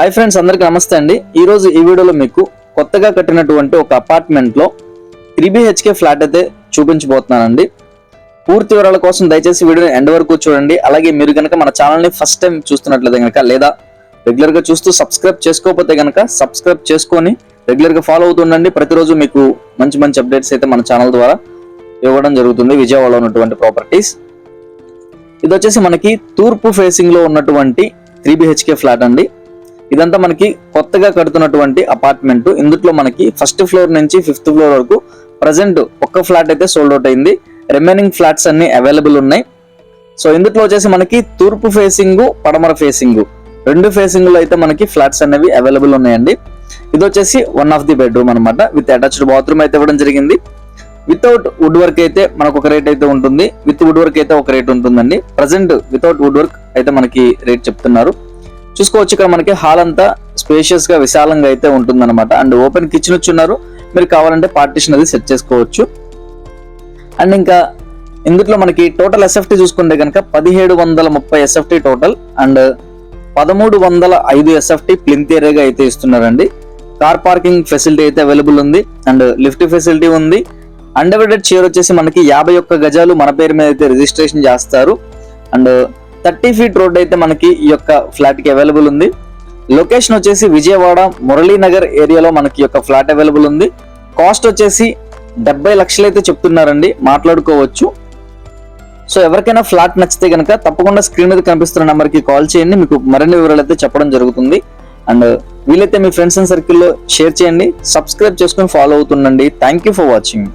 Hi friends అందరికీ నమస్తే అండి. ఈ రోజు ఈ వీడియోలో మీకు కొత్తగా కట్టినటువంటి ఒక అపార్ట్మెంట్లో త్రీబీహెచ్కే త్రీ బిహెచ్కే ఫ్లాట్ అయితే చూపించబోతున్నానండి. పూర్తి వివరాల కోసం దయచేసి వీడియోని ఎండ్ వరకు చూడండి. అలాగే మీరు కనుక మన ఛానల్ని ఫస్ట్ టైం చూస్తున్నట్లయితే కనుక లేదా రెగ్యులర్గా చూస్తూ సబ్స్క్రైబ్ చేసుకోకపోతే కనుక సబ్స్క్రైబ్ చేసుకొని రెగ్యులర్గా ఫాలో అవుతుండండి ప్రతిరోజు మీకు మంచి మంచి అప్డేట్స్ అయితే మన ఛానల్ ద్వారా ఇవ్వడం జరుగుతుంది. విజయవాడలో ఉన్నటువంటి ప్రాపర్టీస్ ఇది వచ్చేసి మనకి తూర్పు ఫేసింగ్లో ఉన్నటువంటి త్రీ బిహెచ్కే ఫ్లాట్ అండి. ఇదంతా మనకి కొత్తగా కడుతున్నటువంటి అపార్ట్మెంట్ ఇందులో మనకి ఫస్ట్ ఫ్లోర్ నుంచి ఫిఫ్త్ ఫ్లోర్ వరకు ప్రజెంట్ ఒక్క ఫ్లాట్ అయితే సోల్డ్ అవుట్ అయింది. రిమైనింగ్ ఫ్లాట్స్ అన్ని అవైలబుల్ ఉన్నాయి. సో ఇందులో వచ్చేసి మనకి తూర్పు ఫేసింగ్ పడమర ఫేసింగ్ రెండు ఫేసింగ్లో అయితే మనకి ఫ్లాట్స్ అనేవి అవైలబుల్ ఉన్నాయండి. ఇది వచ్చేసి వన్ ఆఫ్ ది బెడ్రూమ్ అనమాట విత్ అటాచ్డ్ బాత్రూమ్ అయితే ఇవ్వడం జరిగింది. వితౌట్ వుడ్ వర్క్ అయితే మనకు ఒక రేట్ అయితే ఉంటుంది. విత్ వుడ్ వర్క్ అయితే ఒక రేట్ ఉంటుందండి. ప్రజెంట్ వితౌట్ వుడ్ వర్క్ అయితే మనకి రేట్ చెప్తున్నారు. చూసుకోవచ్చు ఇక్కడ మనకి హాల్ అంతా స్పేషియస్గా విశాలంగా అయితే ఉంటుందన్నమాట. అండ్ ఓపెన్ కిచెన్ వచ్చున్నారు మీరు కావాలంటే పార్టీషన్ అది సెట్ చేసుకోవచ్చు. అండ్ ఇంకా ఇందులో మనకి టోటల్ ఎస్ఎఫ్టీ చూసుకుంటే కనుక పదిహేడు వందల ముప్పై ఎస్ఎఫ్టీ టోటల్ అండ్ పదమూడు వందల ఐదు ఎస్ఎఫ్టీ ప్లింత్ ఏరియాగా అయితే ఇస్తున్నారండి. కార్ పార్కింగ్ ఫెసిలిటీ అయితే అవైలబుల్ ఉంది. అండ్ లిఫ్ట్ ఫెసిలిటీ ఉంది. అండర్వెడెడ్ చైర్ వచ్చేసి మనకి యాభై ఒక్క గజాలు మన పేరు మీద అయితే రిజిస్ట్రేషన్ చేస్తారు. అండ్ థర్టీ ఫీట్ రోడ్ అయితే మనకి ఈ యొక్క ఫ్లాట్కి అవైలబుల్ ఉంది. లొకేషన్ వచ్చేసి విజయవాడ మురళీనగర్ ఏరియాలో మనకి ఈ యొక్క ఫ్లాట్ అవైలబుల్ ఉంది. కాస్ట్ వచ్చేసి డెబ్బై లక్షలు అయితే చెప్తున్నారండి. మాట్లాడుకోవచ్చు. సో ఎవరికైనా ఫ్లాట్ నచ్చితే కనుక తప్పకుండా స్క్రీన్ మీద కనిపిస్తున్న నెంబర్కి కాల్ చేయండి. మీకు మరిన్ని వివరాలు అయితే చెప్పడం జరుగుతుంది. అండ్ వీలైతే మీ ఫ్రెండ్స్ అండ్ సర్కిల్లో షేర్ చేయండి. సబ్స్క్రైబ్ చేసుకుని follow అవుతుండండి. Thank you for watching